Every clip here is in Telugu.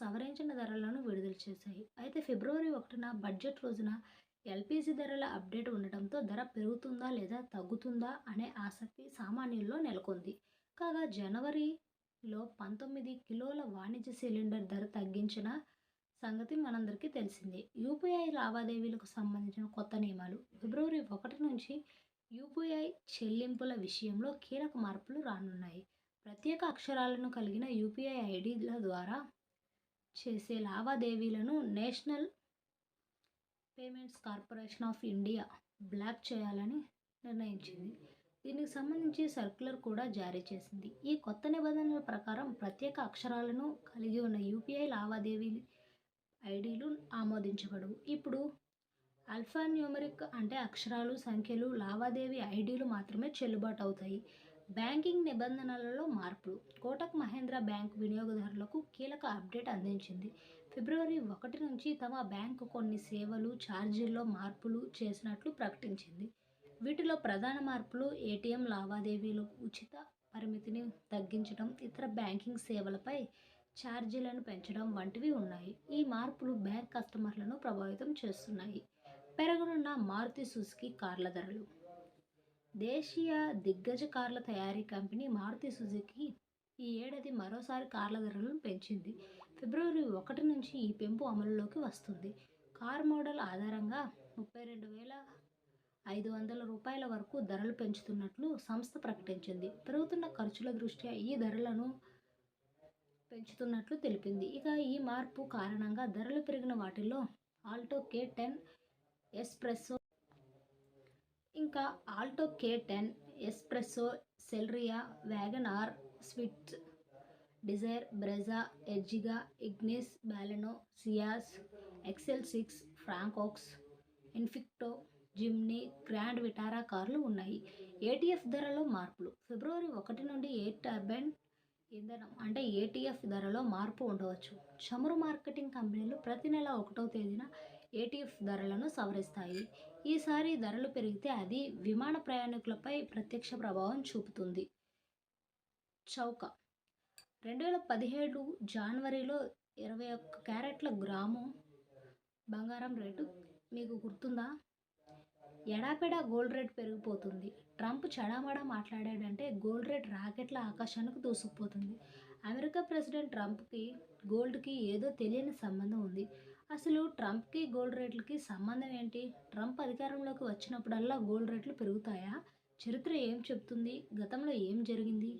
సవరించిన ధరలను విడుదల చేశాయి. అయితే ఫిబ్రవరి ఒకటిన బడ్జెట్ రోజున ఎల్పిజి ధరల అప్డేట్ ఉండటంతో ధర పెరుగుతుందా లేదా తగ్గుతుందా అనే ఆసక్తి సామాన్యుల్లో నెలకొంది. కాగా జనవరిలో పంతొమ్మిది కిలోల వాణిజ్య సిలిండర్ ధర తగ్గించిన సంగతి మనందరికీ తెలిసిందే. యూపీఐ లావాదేవీలకు సంబంధించిన కొత్త నియమాలు. ఫిబ్రవరి ఒకటి నుంచి యూపీఐ చెల్లింపుల విషయంలో కీలక మార్పులు రానున్నాయి. ప్రత్యేక అక్షరాలను కలిగిన యూపీఐ ఐడీల ద్వారా చేసే లావాదేవీలను National Payments Corporation of India block చేయాలని నిర్ణయించింది. దీనికి సంబంధించి సర్క్యులర్ కూడా జారీ చేసింది. ఈ కొత్త నిబంధనల ప్రకారం ప్రత్యేక అక్షరాలను కలిగి ఉన్న యూపీఐ లావాదేవీ ఐడీలు ఆమోదించబడవు. ఇప్పుడు అల్ఫాన్యూమరిక్ అంటే అక్షరాలు సంఖ్యలు లావాదేవీ ఐడీలు మాత్రమే చెల్లుబాటు అవుతాయి. బ్యాంకింగ్ నిబంధనలలో మార్పులు. కోటక్ మహేంద్ర బ్యాంక్ వినియోగదారులకు కీలక అప్డేట్ అందించింది. ఫిబ్రవరి ఒకటి నుంచి తమ బ్యాంకు కొన్ని సేవలు ఛార్జీల్లో మార్పులు చేసినట్లు ప్రకటించింది. వీటిలో ప్రధాన మార్పులు ఏటీఎం లావాదేవీలు ఉచిత పరిమితిని తగ్గించడం ఇతర బ్యాంకింగ్ సేవలపై ఛార్జీలను పెంచడం వంటివి ఉన్నాయి. ఈ మార్పులు బ్యాంక్ కస్టమర్లను ప్రభావితం చేస్తున్నాయి. పెరగనున్న మారుతి సుజుకి కార్ల ధరలు. దేశీయ దిగ్గజ కార్ల తయారీ కంపెనీ మారుతి సుజుకి ఈ ఏడాది మరోసారి కార్ల ధరలను పెంచింది. ఫిబ్రవరి ఒకటి నుంచి ఈ పెంపు అమలులోకి వస్తుంది. కార్ మోడల్ ఆధారంగా ముప్పై రెండు వేల ఐదు వందల రూపాయల వరకు ధరలు పెంచుతున్నట్లు సంస్థ ప్రకటించింది. పెరుగుతున్న ఖర్చుల దృష్ట్యా ఈ ధరలను పెంచుతున్నట్లు తెలిపింది. ఇక ఈ మార్పు కారణంగా ధరలు పెరిగిన వాటిలో ఆల్టో కే టెన్ ఎస్ప్రెస్సో ఇంకా Alto K ten Espresso Celerio Wagon R Swift Dzire Brezza Ertiga Ignis Baleno Ciaz XL six Fronx Invicto Jimny Grand Vitara కార్లు ఉన్నాయి. ఏటీఎఫ్ ధరలో మార్పులు. ఫిబ్రవరి ఒకటి నుండి ఎయిర్ టర్బైన్ ఇంధనం అంటే ఏటీఎఫ్ ధరలో మార్పు ఉండవచ్చు. చమురు మార్కెటింగ్ కంపెనీలు ప్రతి నెల ఒకటో తేదీన ఏటీఎఫ్ ధరలను సవరిస్తాయి. ఈసారి ధరలు పెరిగితే అది విమాన ప్రయాణికులపై ప్రత్యక్ష ప్రభావం చూపుతుంది. చౌక. రెండు వేల పదిహేడు జనవరిలో ఇరవై ఒక్క క్యారెట్ల గ్రాము బంగారం రేటు మీకు గుర్తుందా? ఎడాపెడా గోల్డ్ రేట్ పెరిగిపోతుంది. ట్రంప్ చడామడా మాట్లాడాడంటే గోల్డ్ రేట్ రాకెట్ల ఆకాశానికి దూసుకుపోతుంది. అమెరికా ప్రెసిడెంట్ ట్రంప్కి గోల్డ్కి ఏదో తెలియని సంబంధం ఉంది. అసలు ట్రంప్కి గోల్డ్ రేట్లకి సంబంధం ఏంటి? ట్రంప్ అధికారంలోకి వచ్చినప్పుడల్లా గోల్డ్ రేట్లు పెరుగుతాయా? చరిత్ర ఏం చెప్తుంది? గతంలో ఏం జరిగింది?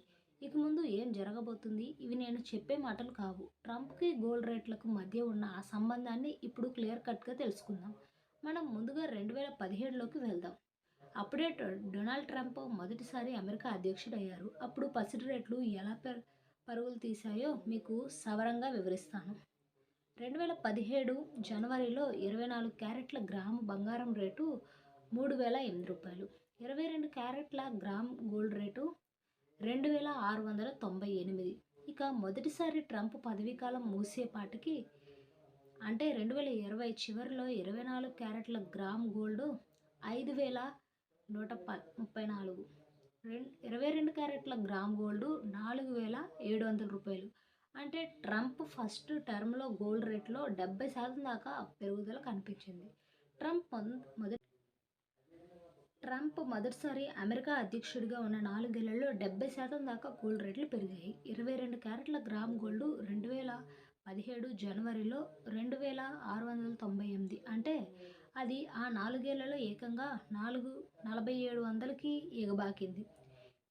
ఇక ముందు ఏం జరగబోతుంది? ఇవి నేను చెప్పే మాటలు కావు. ట్రంప్కి గోల్డ్ రేట్లకు మధ్య ఉన్న ఆ సంబంధాన్ని ఇప్పుడు క్లియర్ కట్గా తెలుసుకుందాం. మనం ముందుగా రెండు వేల పదిహేడులోకి వెళ్దాం. అప్పుడే డొనాల్డ్ ట్రంప్ మొదటిసారి అమెరికా అధ్యక్షుడయ్యారు. అప్పుడు పసిడి రేట్లు ఎలా పరుగులు తీశాయో మీకు సవరంగా వివరిస్తాను. రెండు వేల పదిహేడు జనవరిలో ఇరవై నాలుగు క్యారెట్ల గ్రాము బంగారం రేటు మూడు వేల ఎనిమిది రూపాయలు. ఇరవై రెండు క్యారెట్ల గ్రామ్ గోల్డ్ రేటు రెండు వేల ఆరు వందల తొంభై ఎనిమిది. ఇక మొదటిసారి ట్రంప్ పదవీకాలం మూసేపాటికి అంటే రెండు వేల ఇరవై చివరిలో ఇరవై నాలుగు క్యారెట్ల గ్రామ్ గోల్డ్ ఐదు వేల నూట ప ముప్పై నాలుగు. రెండు ఇరవై రెండు క్యారెట్ల గ్రామ్ గోల్డ్ నాలుగు వేల ఏడు వందల రూపాయలు. అంటే ట్రంప్ ఫస్ట్ టర్మ్లో గోల్డ్ రేట్లో డెబ్బై శాతం దాకా పెరుగుదల కనిపించింది. ట్రంప్ మొదటి ట్రంప్ మొదటిసారి అమెరికా అధ్యక్షుడిగా ఉన్న నాలుగేళ్ళలో డెబ్బై శాతం దాకా గోల్డ్ రేట్లు పెరిగాయి. ఇరవై రెండు క్యారెట్ల గ్రామ్ గోల్డ్ రెండు వేల పదిహేడు జనవరిలో రెండు వేల ఆరు వందల తొంభై ఎనిమిది. అంటే అది ఆ నాలుగేళ్ళలో ఏకంగా నాలుగు నలభై ఏడు వందలకి ఎగబాకింది.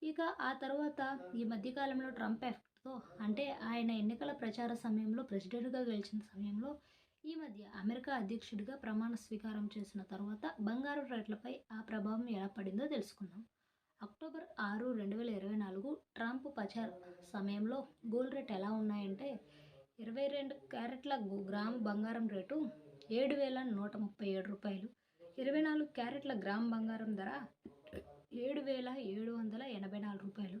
ఇక ఆ తర్వాత ఈ మధ్యకాలంలో ట్రంప్ సో అంటే ఆయన ఎన్నికల ప్రచార సమయంలో ప్రెసిడెంట్గా గెలిచిన సమయంలో ఈ మధ్య అమెరికా అధ్యక్షుడిగా ప్రమాణ స్వీకారం చేసిన తర్వాత బంగారు రేట్లపై ఆ ప్రభావం ఎలా పడిందో తెలుసుకుందాం. అక్టోబర్ ఆరు రెండు వేల ఇరవై నాలుగు ట్రంప్ ప్రచార సమయంలో గోల్డ్ రేట్ ఎలా ఉన్నాయంటే ఇరవై రెండు క్యారెట్ల గ్రామ్ బంగారం రేటు ఏడు వేల నూట ముప్పై ఏడు రూపాయలు ఇరవై నాలుగు క్యారెట్ల గ్రామ్ బంగారం ధర ఏడు వేల ఏడు వందల ఎనభై నాలుగు రూపాయలు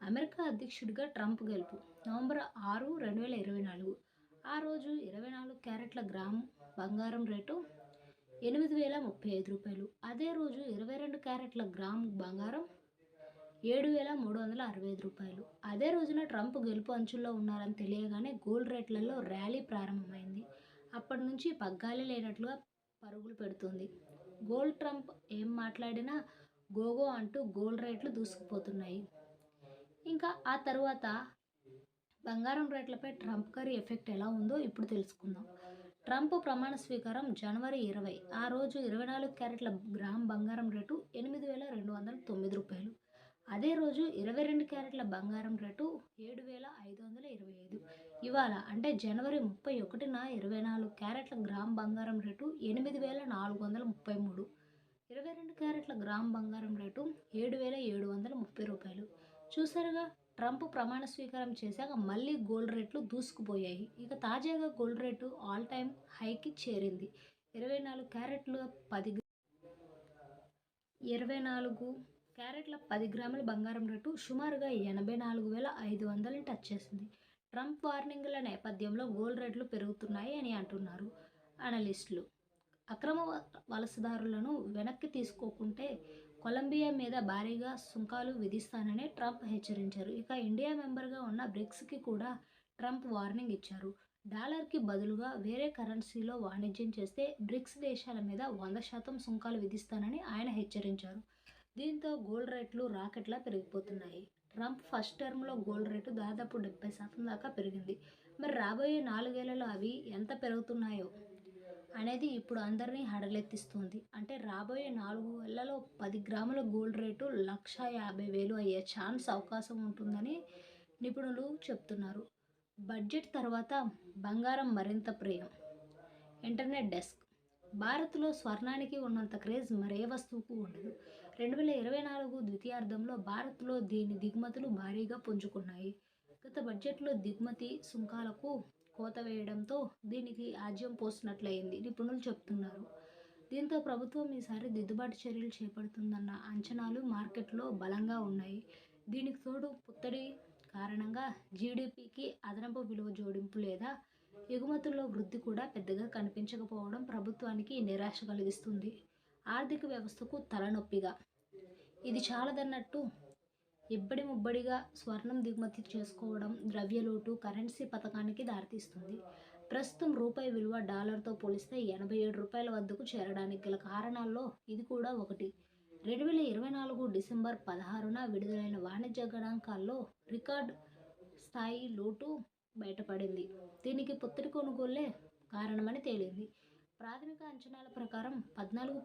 అమెరికా అధ్యక్షుడిగా ట్రంప్ గెలుపు. నవంబర్ ఆరు రెండు వేల ఇరవై నాలుగు. ఆ రోజు ఇరవై నాలుగు క్యారెట్ల గ్రామ్ బంగారం రేటు ఎనిమిది వేల ముప్పై ఐదు రూపాయలు. అదే రోజు ఇరవై రెండు క్యారెట్ల గ్రామ్ బంగారం ఏడు వేల మూడు వందల అరవై ఐదు రూపాయలు. అదే రోజున ట్రంప్ గెలుపు అంచుల్లో ఉన్నారని తెలియగానే గోల్డ్ రేట్లలో ర్యాలీ ప్రారంభమైంది. అప్పటి నుంచి పగ్గాలి లేనట్లుగా పరుగులు పెడుతుంది. గోల్డ్ ట్రంప్ ఏం మాట్లాడినా గోగో అంటూ గోల్డ్ రేట్లు దూసుకుపోతున్నాయి. ఇంకా ఆ తర్వాత బంగారం రేట్లపై ట్రంప్ గారి ఎఫెక్ట్ ఎలా ఉందో ఇప్పుడు తెలుసుకుందాం. ట్రంప్ ప్రమాణ స్వీకారం జనవరి ఇరవై. ఆ రోజు ఇరవై నాలుగు క్యారెట్ల గ్రామ్ బంగారం రేటు ఎనిమిది వేల రెండు వందల తొమ్మిది రూపాయలు. అదే రోజు ఇరవై రెండు క్యారెట్ల బంగారం రేటు ఏడు వేల ఐదు వందల ఇరవై ఐదు. ఇవాళ అంటే జనవరి ముప్పై ఒకటిన ఇరవై నాలుగు క్యారెట్ల గ్రామ్ బంగారం రేటు ఎనిమిది వేల నాలుగు వందల ముప్పై మూడు. ఇరవై రెండు క్యారెట్ల గ్రామ్ బంగారం రేటు ఏడు వేల ఏడు వందల ముప్పై రూపాయలు. చూసారుగా ట్రంప్ ప్రమాణ స్వీకారం చేశాక మళ్ళీ గోల్డ్ రేట్లు దూసుకుపోయాయి. ఇక తాజాగా గోల్డ్ రేటు ఆల్ టైమ్ హైకి చేరింది. ఇరవై నాలుగు క్యారెట్లు పది ఇరవై నాలుగు క్యారెట్ల పది గ్రాముల బంగారం రేటు సుమారుగా ఎనభై నాలుగు వేల ఐదు వందలని టచ్ చేసింది. ట్రంప్ వార్నింగ్ల నేపథ్యంలో గోల్డ్ రేట్లు పెరుగుతున్నాయి అని అంటున్నారు అనలిస్టులు. అక్రమ వ- వలసదారులను వెనక్కి తీసుకోకుంటే కొలంబియా మీద భారీగా సుంకాలు విధిస్తానని ట్రంప్ హెచ్చరించారు. ఇక ఇండియా మెంబర్గా ఉన్న బ్రిక్స్కి కూడా ట్రంప్ వార్నింగ్ ఇచ్చారు. డాలర్కి బదులుగా వేరే కరెన్సీలో వాణిజ్యం చేస్తే బ్రిక్స్ దేశాల మీద వంద శాతం సుంకాలు విధిస్తానని ఆయన హెచ్చరించారు. దీంతో గోల్డ్ రేట్లు రాకెట్లా పెరిగిపోతున్నాయి. ట్రంప్ ఫస్ట్ టర్మ్లో గోల్డ్ రేటు దాదాపు డెబ్బై శాతం దాకా పెరిగింది. మరి రాబోయే నాలుగేళ్ళలో అవి ఎంత పెరుగుతున్నాయో అనేది ఇప్పుడు అందరినీ హడలెత్తిస్తుంది. అంటే రాబోయే నాలుగు వేలలో పది గ్రాముల గోల్డ్ రేటు లక్ష యాభై వేలు అయ్యే ఛాన్స్ అవకాశం ఉంటుందని నిపుణులు చెప్తున్నారు. బడ్జెట్ తర్వాత బంగారం మరింత ప్రియం. Internet desk. భారత్లో స్వర్ణానికి ఉన్నంత క్రేజ్ మరే వస్తువుకు ఉండదు. రెండు వేల ఇరవై నాలుగు ద్వితీయార్థంలో భారత్లో దీని దిగుమతులు భారీగా పుంజుకున్నాయి. గత బడ్జెట్లో దిగుమతి సుంకాలకు కోత వేయడంతో దీనికి ఆజ్యం పోసినట్లయింది. నిపుణులు చెప్తున్నారు. దీంతో ప్రభుత్వం ఈసారి దిద్దుబాటు చర్యలు చేపడుతుందన్న అంచనాలు మార్కెట్లో బలంగా ఉన్నాయి. దీనికి తోడు పుత్తడి కారణంగా జీడిపికి అదనపు విలువ జోడింపు లేదా ఎగుమతుల్లో వృద్ధి కూడా పెద్దగా కనిపించకపోవడం ప్రభుత్వానికి నిరాశ కలిగిస్తుంది. ఆర్థిక వ్యవస్థకు తలనొప్పిగా. ఇది చాలదన్నట్టు ఇబ్బడి ముబ్బడిగా స్వర్ణం దిగుమతి చేసుకోవడం ద్రవ్యలోటు కరెన్సీ పథకానికి దారితీస్తుంది. ప్రస్తుతం రూపాయి విలువ డాలర్తో పోలిస్తే ఎనభై ఏడు రూపాయల వద్దకు చేరడానికి గల కారణాల్లో ఇది కూడా ఒకటి. రెండు వేల ఇరవై నాలుగు డిసెంబర్ పదహారున విడుదలైన వాణిజ్య గణాంకాల్లో రికార్డ్ స్థాయి లోటు బయటపడింది. దీనికి పొత్తిడి కొనుగోలే కారణమని తేలింది. ప్రాథమిక అంచనాల ప్రకారం పద్నాలుగు